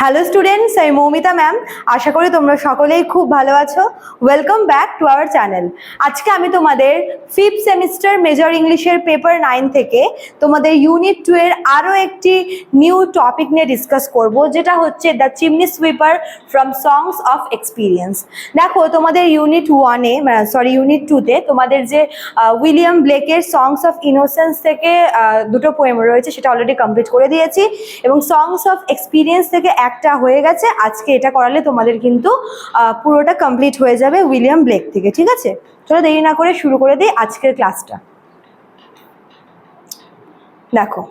Hello students আমি Moumita ma'am আশা করি তোমরা সকলেই খুব ভালো আছো। Welcome back to our channel আজকে আমি তোমাদের ফিফথ সেমিস্টার মেজর ইংলিশের পেপার নাইন থেকে তোমাদের ইউনিট টু এর আরও একটি নিউ টপিক নিয়ে ডিসকাস করব, যেটা হচ্ছে the chimney sweeper from songs of experience দেখো, তোমাদের ইউনিট ওয়ানে সরি ইউনিট টুতে তোমাদের যে উইলিয়াম ব্লেকের সংস অফ ইনোসেন্স থেকে দুটো পোয়েম রয়েছে, সেটা অলরেডি কমপ্লিট করে দিয়েছি। এবং সংস অফ এক্সপিরিয়েন্স থেকে একটা হয়ে গেছে, আজকে এটা করালে তোমাদের কিন্তু পুরোটা কমপ্লিট হয়ে যাবে উইলিয়াম ব্লেক থেকে, ঠিক আছে? চলো দেরি না করে শুরু করে দিই আজকের ক্লাসটা। দেখো।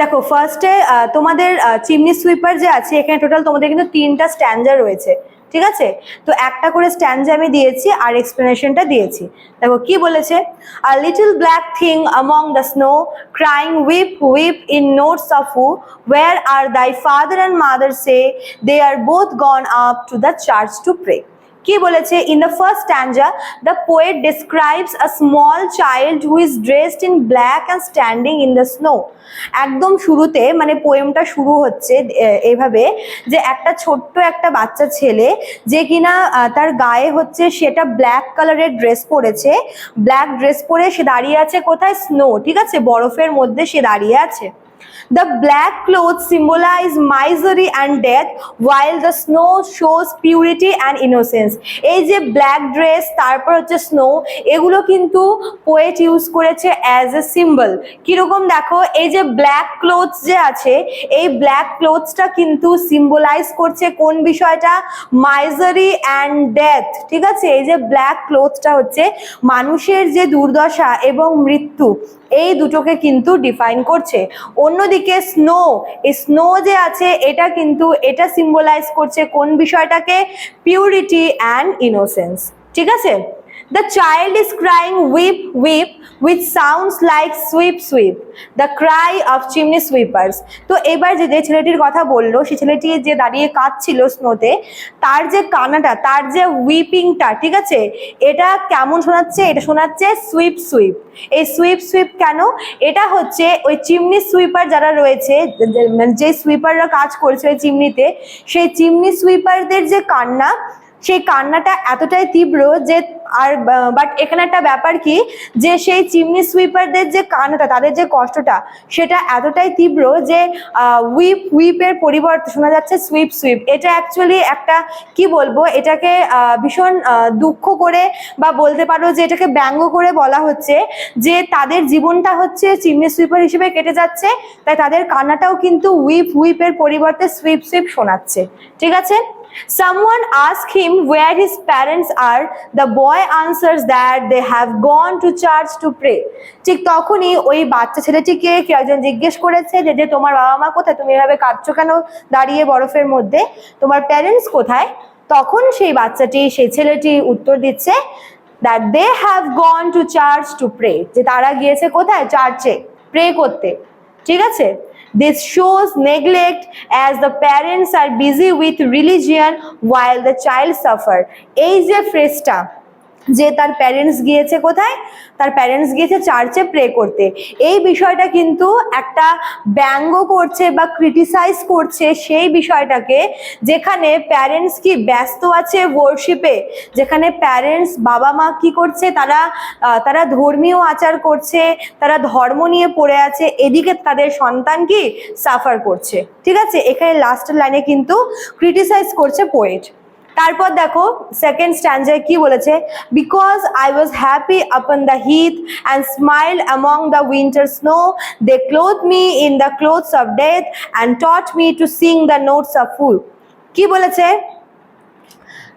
দেখো ফার্স্টে তোমাদের চিমনি সুইপার যে আছে, এখানে টোটাল তোমাদের কিন্তু তিনটা স্ট্যান্ডার রয়েছে। ঠিক আছে? তো একটা করে স্ট্যান্ডে আমি দিয়েছি আর এক্সপ্লেনেশনটা দিয়েছি। দেখো, কি বলেছে? A little black thing among the snow crying weep weep in notes of woe where are thy father and mother say they are both gone up to the church to pray কি বলেছে? In the first stanza the poet describes a small child who is dressed in black and standing in the snow একদম শুরুতে মানে পোয়েমটা শুরু হচ্ছে এভাবে যে একটা ছোট্ট একটা বাচ্চা ছেলে যে কিনা তার গায়ে হচ্ছে সেটা ব্ল্যাক কালারের ড্রেস পরেছে। ব্ল্যাক ড্রেস পরে সে দাঁড়িয়ে আছে কোথায়? স্নো ঠিক আছে? বরফের মধ্যে সে দাঁড়িয়ে আছে। The black clothes symbolize misery and death, while the snow shows purity and innocence. এই যে ব্ল্যাক ড্রেস তারপর হচ্ছে স্নো এগুলো কিন্তু পোয়েট ইউজ করেছে অ্যাজ এ সিম্বল কীরকম দেখো এই যে ব্ল্যাক ক্লোথস যে আছে এই ব্ল্যাক ক্লোথসটা কিন্তু সিম্বলাইজ করছে কোন বিষয়টা? মাইজারি অ্যান্ড ডেথ ঠিক আছে? এই যে ব্ল্যাক ক্লোথসটা হচ্ছে মানুষের যে দুর্দশা এবং মৃত্যু। এই দুটোকে কিন্তু ডিফাইন করছে। অন্যদিকে স্নো এই স্নো যে আছে, এটা কিন্তু, এটা সিম্বলাইজ করছে কোন বিষয়টাকে? পিউরিটি অ্যান্ড ইনোসেন্স ঠিক আছে? The child is crying weep weep with sounds like sweep sweep the cry of chimney sweepers তো এবার যে যে ছেলেটির কথা বলল, সে ছেলেটি যে দাঁড়িয়ে কাঁদছিল স্নোতে, তার যে কান্নাটা, তার যে উইপিংটা ঠিক আছে? এটা কেমন শোনাচ্ছে? এটা শোনাচ্ছে সুইপ সুইপ এই সুইপ সুইপ কেন? এটা হচ্ছে ওই চিমনি সুইপার যারা রয়েছে, যে সুইপাররা কাজ করছে ওই চিমনিতে সেই চিমনি সুইপারদের যে কান্না সেই কান্নাটা এতটাই তীব্র যে আর বাট এখানে একটা ব্যাপার কি? যে সেই চিমনি সুইপারদের যে কান্নাটা, তাদের যে কষ্টটা, সেটা এতটাই তীব্র যে উইপ উইপের পরিবর্তে শোনা যাচ্ছে সুইপ সুইপ এটা অ্যাকচুয়ালি একটা, কি বলব, এটাকে ভীষণ দুঃখ করে বা বলতে পারো যে এটাকে ব্যঙ্গ করে বলা হচ্ছে যে তাদের জীবনটা হচ্ছে চিমনি সুইপার হিসেবে কেটে যাচ্ছে, তাই তাদের কান্নাটাও কিন্তু উইপ উইপের পরিবর্তে সুইপ সুইপ শোনাচ্ছে। ঠিক আছে? Someone asked him where his parents are. The boy answers that they have gone to church to pray. ঠিক তখনই ওই বাচ্চা ছেলেটিকে কেউ একজন জিজ্ঞেস করেছে যে যে তোমার বাবা মা কোথায়? তুমি এভাবে কাঁদছো কেন দাঁড়িয়ে বরফের মধ্যে? তোমার প্যারেন্টস কোথায়? তখন সেই বাচ্চাটি, সেই ছেলেটি উত্তর দিচ্ছে that they have gone to church to pray যে তারা গিয়েছে কোথায়? চার্চে প্রে করতে। ঠিক আছে? this shows neglect as the parents are busy with religion while the child suffer এই যে ফ্রেজটা যে তার প্যারেন্টস গিয়েছে কোথায়? তার প্যারেন্টস গিয়েছে চার্চে প্রে করতে। এই বিষয়টা কিন্তু একটা ব্যঙ্গ করছে বা ক্রিটিসাইজ করছে সেই বিষয়টাকে যেখানে প্যারেন্টস কি ব্যস্ত আছে ওয়ার্শিপে যেখানে প্যারেন্টস বাবা মা কি করছে? তারা তারা ধর্মীয় আচার করছে, তারা ধর্ম নিয়ে পড়ে আছে, এদিকে তাদের সন্তান কি? সাফার করছে। ঠিক আছে? এখানে লাস্ট লাইনে কিন্তু ক্রিটিসাইজ করছে পোয়েট তারপর দেখো সেকেন্ড স্ট্যান্ডায় কি বলেছে? Because I was happy upon the heath and smile among the winter snow they clothe me in the clothes of death and taught me to sing the notes of ফুল কি বলেছে?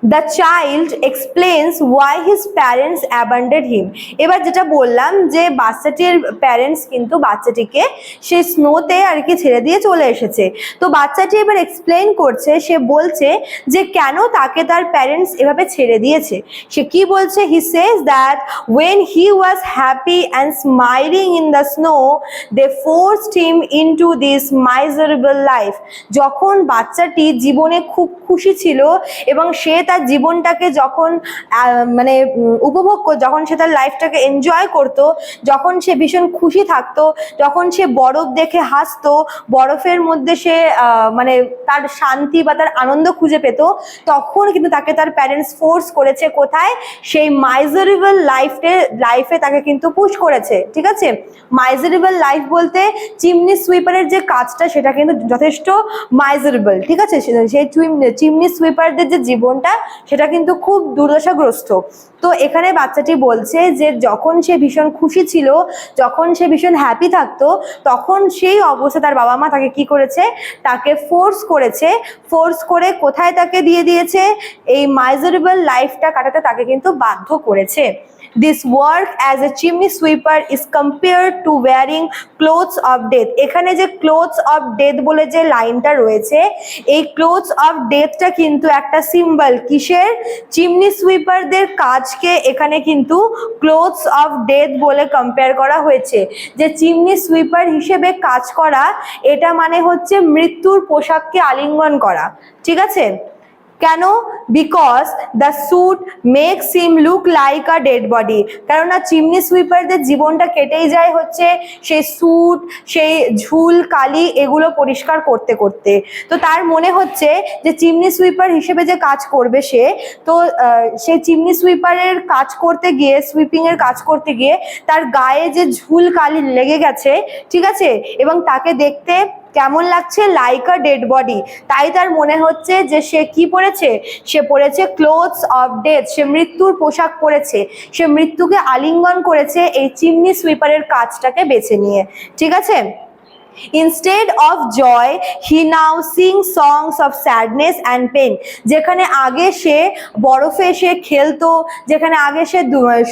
The child explains why his parents abandoned him এবার যেটা বললাম যে বাচ্চাটির parents কিন্তু বাচ্চাটিকে সে স্নোতে আর কি ছেড়ে দিয়ে চলে এসেছে। তো বাচ্চাটি এবার এক্সপ্লেন করছে, সে বলছে যে কেন তাকে তার প্যারেন্টস এভাবে ছেড়ে দিয়েছে? সে কি বলছে? He says that when he was happy and smiling in the snow they forced him into this miserable life যখন বাচ্চাটি জীবনে খুব খুশি ছিল এবং সে তার জীবনটাকে যখন মানে উপভোগ যখন সে তার লাইফটাকে এনজয় করতো, যখন সে ভীষণ খুশি থাকতো, যখন সে বরফ দেখে হাসতো, বরফের মধ্যে সে মানে তার শান্তি বা তার আনন্দ খুঁজে পেত, তখন কিন্তু তাকে তার প্যারেন্টস ফোর্স করেছে কোথায়? সেই মাইজারেবল লাইফে লাইফে তাকে কিন্তু পুশ করেছে, ঠিক আছে? মাইজারেবল লাইফ বলতে চিমনি সুইপারের যে কাজটা, সেটা কিন্তু যথেষ্ট মাইজারেবল ঠিক আছে? সেই চিমনি সুইপারদের যে জীবনটা সেটা কিন্তু খুব দুর্দশাগ্রস্ত। তো এখানে বাচ্চাটি বলছে যে যখন সে ভীষণ খুশি ছিল, যখন সে ভীষণ হ্যাপি থাকতো, তখন সেই অবস্থা তার বাবা মা তাকে কি করেছে? তাকে ফোর্স করেছে। ফোর্স করে কোথায় তাকে দিয়ে দিয়েছে? এই মাইজারেবল লাইফটা কাটাতে তাকে কিন্তু বাধ্য করেছে। This work as a chimney sweeper is compare to wearing clothes of death এখানে যে ক্লোথস অফ ডেথ বলে যে লাইনটা রয়েছে, এই ক্লোথস অফ ডেথটা কিন্তু একটা সিম্বল কিসের? চিমনি সুইপারদের কাজকে এখানে কিন্তু ক্লোথস অফ ডেথ বলে কম্পেয়ার করা হয়েছে। যে চিমনি সুইপার হিসেবে কাজ করা, এটা মানে হচ্ছে মৃত্যুর পোশাককে আলিঙ্গন করা। ঠিক আছে? কেন? Because the suit makes him look like a dead body কেননা চিমনি সুইপারদের জীবনটা কেটেই যায় হচ্ছে সেই স্যুট সেই ঝুল, কালি এগুলো পরিষ্কার করতে করতে। তো তার মনে হচ্ছে যে চিমনি সুইপার হিসেবে যে কাজ করবে সে, তো সে চিমনি সুইপারের কাজ করতে গিয়ে সুইপিং এর কাজ করতে গিয়ে তার গায়ে যে ঝুল, কালি লেগে গেছে, ঠিক আছে? এবং তাকে দেখতে কেমন লাগছে? লাইক আ ডেড বডি তাই তার মনে হচ্ছে যে সে কি পরেছে সে পরেছে ক্লোথস অফ ডেথ সে মৃত্যুর পোশাক পরেছে। সে মৃত্যুকে আলিঙ্গন করেছে এই চিমনি সুইপারের কাজটাকে বেছে নিয়ে। ঠিক আছে? Instead of joy he now sing songs of sadness and pain যেখানে আগে সে বরফে সে খেলতো, যেখানে আগে সে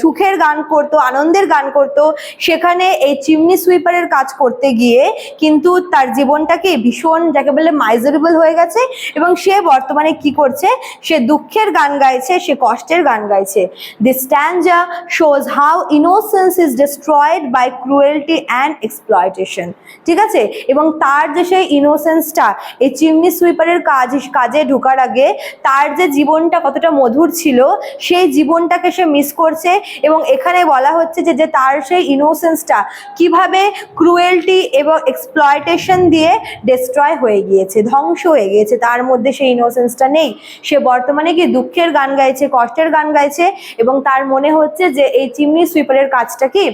সুখের গান করতো, আনন্দের গান করতো, সেখানে এই চিমনি সুইপারের কাজ করতে গিয়ে কিন্তু তার জীবনটাকে ভীষণ, যাকে বলে মাইজারেবল হয়ে গেছে এবং সে বর্তমানে কি করছে? সে দুঃখের গান গাইছে, সে কষ্টের গান গাইছে। This stanza shows how innocence is destroyed by cruelty and exploitation ঠিক আছে? এবং তার যে সেই ইনোসেন্সটা এই চিমনি সুইপারের কাজ, কাজে ঢোকার আগে তার যে জীবনটা কতটা মধুর ছিল, সেই জীবনটাকে সে মিস করছে এবং এখানে বলা হচ্ছে যে যে তার সেই ইনোসেন্সটা কীভাবে ক্রুয়েলটি এবং এক্সপ্লয়টেশন দিয়ে ডিস্ট্রয় হয়ে গিয়েছে, ধ্বংস হয়ে গিয়েছে, তার মধ্যে সেই ইনোসেন্সটা নেই। সে বর্তমানে কি দুঃখের গান গাইছে, কষ্টের গান গাইছে এবং তার মনে হচ্ছে যে, এই চিমনি সুইপারের কাজটা কি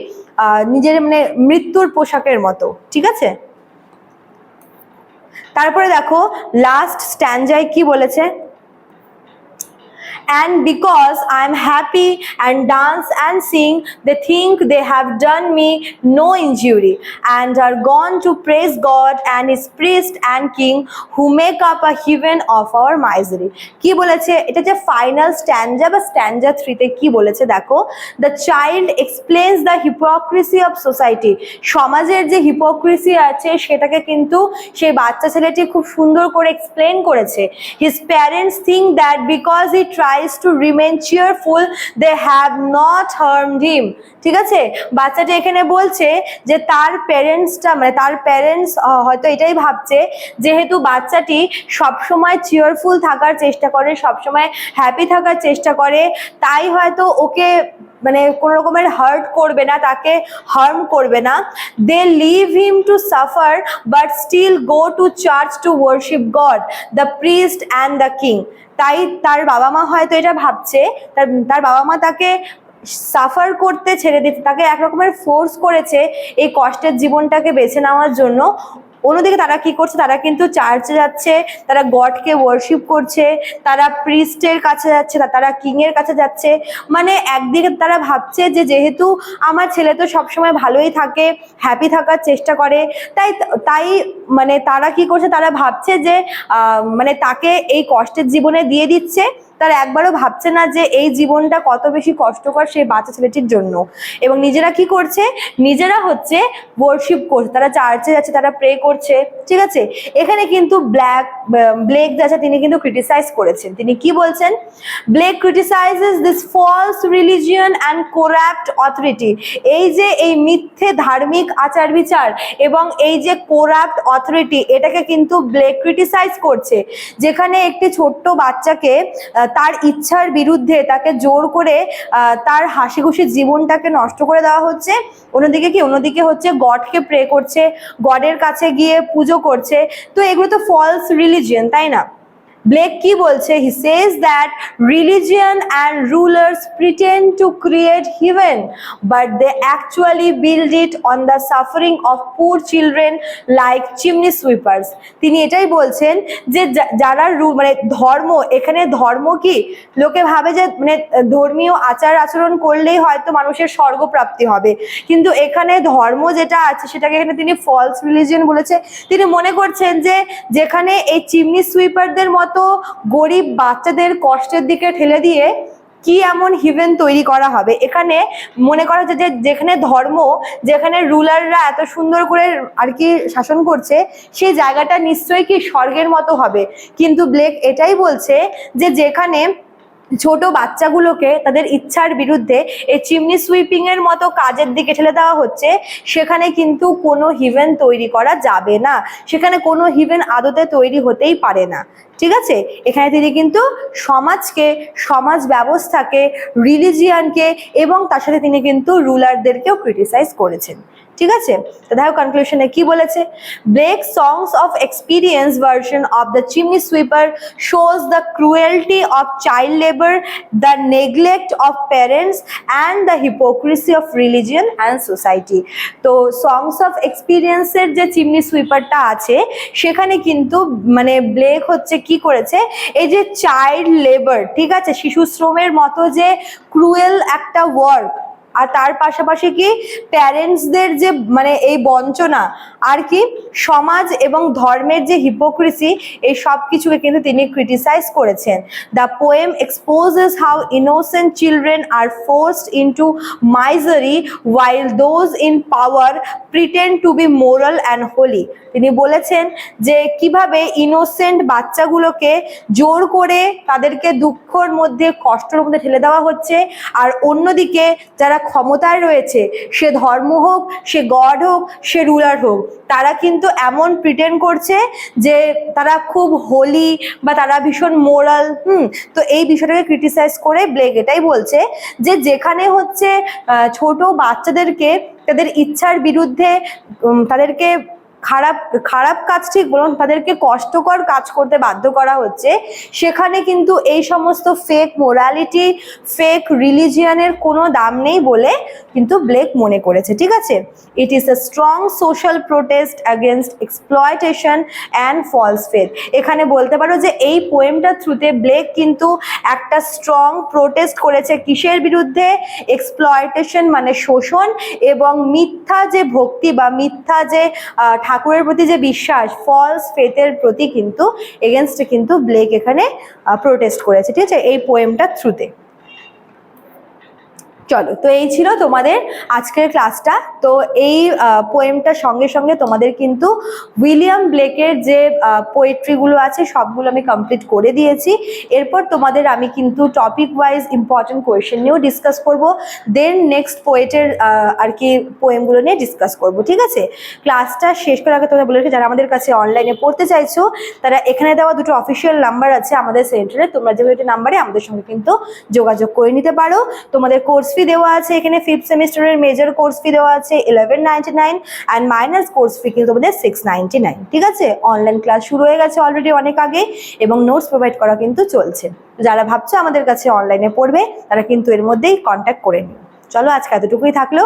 নিজের মানে মৃত্যুর পোশাকের মতো, ঠিক আছে? তারপরে দেখো লাস্ট স্ট্যান্ডায় কি বলেছে? And because I am happy and dance and sing, they think they have done me no injury and are gone to praise God and His priest and king who make up a heaven of our misery. কি বলেছে এটা যে final স্ট্যান্ডা বা স্ট্যান্ডা থ্রিতে কি বলেছে দেখো the child explains the hypocrisy of society সমাজের যে হিপোক্রেসি আছে সেটাকে কিন্তু সেই বাচ্চা ছেলেটি খুব সুন্দর করে এক্সপ্লেন করেছে his parents think that because he tries to remain cheerful they have not harmed him ঠিক আছে? বাচ্চাটি এখানে বলছে যে তার প্যারেন্টসটা মানে তার প্যারেন্টস হয়তো এটাই ভাবছে, যেহেতু বাচ্চাটি সবসময় চিয়ারফুল থাকার চেষ্টা করে, সবসময় হ্যাপি থাকার চেষ্টা করে, তাই হয়তো ওকে মানে কোনো রকমের হার্ট করবে না, তাকে হার্ম করবে না। They leave him to suffer but still go to church to worship God the priest and the king তাই তার বাবা মা হয়তো এটা ভাবছে, তার তার বাবা মা তাকে সাফার করতে ছেড়ে দিতে তাকে এক রকমের ফোর্স করেছে এই কষ্টের জীবনটাকে বেছে নেওয়ার জন্য। অন্যদিকে তারা কি করছে? তারা কিন্তু চার্চে যাচ্ছে, তারা গডকে ওয়ার্শিপ করছে, তারা প্রিস্টের কাছে যাচ্ছে তারা কিং এর কাছে যাচ্ছে। মানে একদিকে তারা ভাবছে যে যেহেতু আমার ছেলে তো সবসময় ভালোই থাকে হ্যাপি থাকার চেষ্টা করে, তাই তাই মানে তারা কি করছে? তারা ভাবছে যে মানে তাকে এই কষ্টের জীবনে দিয়ে দিচ্ছে। তারা একবারও ভাবছে না যে এই জীবনটা কত বেশি কষ্টকর সেই বাচ্চা ছেলেটির জন্য। এবং নিজেরা কি করছে? নিজেরা হচ্ছে ওয়ার্শিপ করছে। তারা চার্চে যাচ্ছে, তারা প্রে করছে। ঠিক আছে? এখানে কিন্তু ব্ল্যাক ব্লেক যা আছে, তিনি কিন্তু ক্রিটিসাইজ করেছেন। তিনি কি বলছেন? Blake criticizes this false religion and corrupt authority এই যে এই মিথ্যে ধার্মিক আচার বিচার এবং এই যে কোরাপ্ট অথরিটি এটাকে কিন্তু ব্লেক ক্রিটিসাইজ করছে। যেখানে একটি ছোট্ট বাচ্চাকে তার ইচ্ছার বিরুদ্ধে তাকে জোর করে তার হাসি খুশি জীবনটাকে নষ্ট করে দেওয়া হচ্ছে। অন্যদিকে কি? অন্যদিকে হচ্ছে, গডকে প্রে করছে। গডের কাছে গিয়ে পুজো করছে। তো এগুলো তো ফলস রিলিজিয়ন তাই না? ব্লেক কি বলছে? He says that religion and rulers pretend to create heaven but they actually build it on the suffering of poor children like chimney sweepers তিনি এটাই বলছেন যে যারা মানে ধর্ম, এখানে ধর্ম কি? লোকে ভাবে যে মানে ধর্মীয় আচার আচরণ করলেই হয়তো মানুষের স্বর্গপ্রাপ্তি হবে। কিন্তু এখানে ধর্ম যেটা আছে, সেটাকে এখানে তিনি ফলস রিলিজিয়ন বলেছে। তিনি মনে করছেন যে যেখানে এই চিমনি সুইপারদের মতো গরিব বাচ্চাদের কষ্টের দিকে ঠেলে দিয়ে কি এমন হিভেন তৈরি করা হবে? এখানে মনে করা হচ্ছে যে যেখানে ধর্ম, যেখানে রুলাররা এত সুন্দর করে আর কি শাসন করছে, সেই জায়গাটা নিশ্চয়ই কি স্বর্গের মতো হবে। কিন্তু ব্লেক এটাই বলছে যে যেখানে ছোট বাচ্চাগুলোকে তাদের ইচ্ছার বিরুদ্ধে এই চিমনি সুইপিং এর মতো কাজের দিকে ঠেলে দেওয়া হচ্ছে, সেখানে কিন্তু কোনো হিভেন তৈরি করা যাবে না। সেখানে কোনো হিভেন আদতে তৈরি হতেই পারে না। ঠিক আছে? এখানে তিনি কিন্তু সমাজকে, সমাজ ব্যবস্থাকে রিলিজিয়ানকে এবং তার সাথে তিনি কিন্তু রুলারদেরকেও ক্রিটিসাইজ করেছেন। ঠিক আছে? দেখো কনক্লুশনে কি বলেছে? Blake songs of experience version of the chimney sweeper shows the cruelty of child labour the neglect of parents and the hypocrisy of religion and society তো সংস অফ এক্সপিরিয়েন্সের যে চিমনি সুইপারটা আছে, সেখানে কিন্তু মানে ব্লেক হচ্ছে কি করেছে? এই যে চাইল্ড লেবার ঠিক আছে? শিশু শ্রমের মতো যে ক্রুয়েল একটা ওয়ার্ক আর তার পাশাপাশি কি প্যারেন্টসদের যে মানে এই বঞ্চনা আর কি সমাজ এবং ধর্মের যে হিপোক্রেসি এই সব কিছুকে কিন্তু তিনি ক্রিটিসাইজ করেছেন। The poem exposes how innocent children are forced into misery while those in power pretend to be moral and holy তিনি বলেছেন যে, কীভাবে ইনোসেন্ট বাচ্চাগুলোকে জোর করে তাদেরকে দুঃখর মধ্যে, কষ্টের মধ্যে ঠেলে দেওয়া হচ্ছে, আর অন্যদিকে যারা ক্ষমতায় রয়েছে, সে ধর্ম হোক, সে গড হোক, সে রুলার হোক, তারা কিন্তু এমন প্রিটেন্ড করছে যে তারা খুব হোলি বা তারা ভীষণ মোরাল হুম, তো এই বিষয়টাকে ক্রিটিসাইজ করে ব্লেক এটাই বলছে যে যেখানে হচ্ছে ছোট বাচ্চাদেরকে, তাদের ইচ্ছার বিরুদ্ধে তাদেরকে খারাপ খারাপ কাজ ঠিক বলুন, তাদেরকে কষ্টকর কাজ করতে বাধ্য করা হচ্ছে। সেখানে কিন্তু এই সমস্ত ফেক মোরালিটি ফেক রিলিজিয়ানের কোনো দাম নেই বলে কিন্তু ব্লেক মনে করেছে, ঠিক আছে? It is a strong social protest against exploitation and false faith এখানে বলতে পারো যে এই পোয়েমটার থ্রুতে ব্লেক কিন্তু একটা স্ট্রং প্রোটেস্ট করেছে কিসের বিরুদ্ধে? এক্সপ্লয়টেশন মানে শোষণ এবং মিথ্যা যে ভক্তি বা মিথ্যা যে ঠাকুরের প্রতি যে বিশ্বাস ফলস ফেথের প্রতি কিন্তু এগেনস্টে কিন্তু ব্লেক এখানে প্রোটেস্ট করেছে। ঠিক আছে? এই পোয়েমটার থ্রুতে চলো, তো এই ছিল তোমাদের আজকের ক্লাসটা তো এই পোয়েমটার সঙ্গে সঙ্গে তোমাদের কিন্তু উইলিয়াম ব্লেকের যে পোয়েট্রিগুলো আছে, সবগুলো আমি কমপ্লিট করে দিয়েছি। এরপর তোমাদের আমি কিন্তু টপিক ওয়াইজ ইম্পর্টেন্ট কোয়েশ্চেন নিয়েও ডিসকাস করব। দেন নেক্সট পোয়েটের আর কি পোয়েমগুলো নিয়ে ডিসকাস করব, ঠিক আছে? ক্লাসটা শেষ করার আগে তোমরা বলে যারা আমাদের কাছে অনলাইনে পড়তে চাইছো, তারা এখানে দেওয়া দুটো অফিসিয়াল নাম্বার আছে আমাদের সেন্টারে তোমরা যে নাম্বারে আমাদের সঙ্গে কিন্তু যোগাযোগ করে নিতে পারো। তোমাদের কোর্স ফি দেওয়া আছে, এখানে ফিফথ সেমিস্টারের মেজর কোর্স ফি দেওয়া আছে eleven ninety nine and minus course fee কিন্তু তোমাদের সিক্স নাইনটি নাইন ঠিক আছে? অনলাইন ক্লাস শুরু হয়ে গেছে অলরেডি অনেক আগে এবং নোটস প্রোভাইড করা কিন্তু চলছে। যারা ভাবছ আমাদের কাছে অনলাইনে পড়বে, তারা কিন্তু এর মধ্যেই কন্ট্যাক্ট করে নিও। চলো আজকে এতটুকুই থাকল,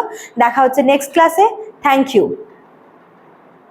দেখা হচ্ছে নেক্সট ক্লাসে থ্যাংক ইউ